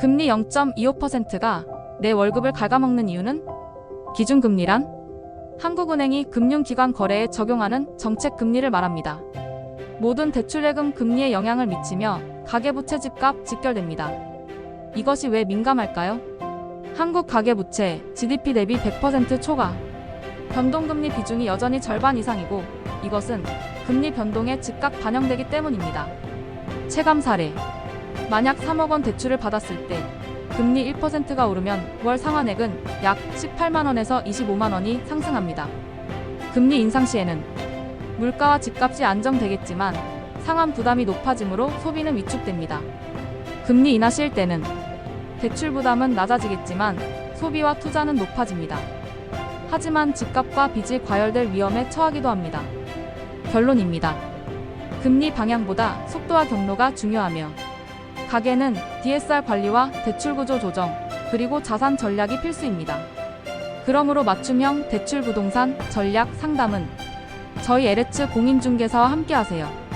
금리 0.25%가 내 월급을 갉아먹는 이유는 기준금리란 한국은행이 금융기관 거래에 적용하는 정책 금리를 말합니다. 모든 대출예금 금리에 영향을 미치며 가계부채 집값 직결됩니다. 이것이 왜 민감할까요? 한국 가계부채 GDP 대비 100% 초과. 변동금리 비중이 여전히 절반 이상이고 이것은 금리 변동에 즉각 반영되기 때문입니다. 체감 사례. 만약 3억 원 대출을 받았을 때 금리 1%가 오르면 월 상환액은 약 18만 원에서 25만 원이 상승합니다. 금리 인상 시에는 물가와 집값이 안정되겠지만 상환 부담이 높아지므로 소비는 위축됩니다. 금리 인하 시일 때는 대출 부담은 낮아지겠지만 소비와 투자는 높아집니다. 하지만 집값과 빚이 과열될 위험에 처하기도 합니다. 결론입니다. 금리 방향보다 속도와 경로가 중요하며 가계는 DSR 관리와 대출 구조 조정, 그리고 자산 전략이 필수입니다. 그러므로 맞춤형 대출 부동산 전략 상담은 저희 LH 공인중개사와 함께하세요.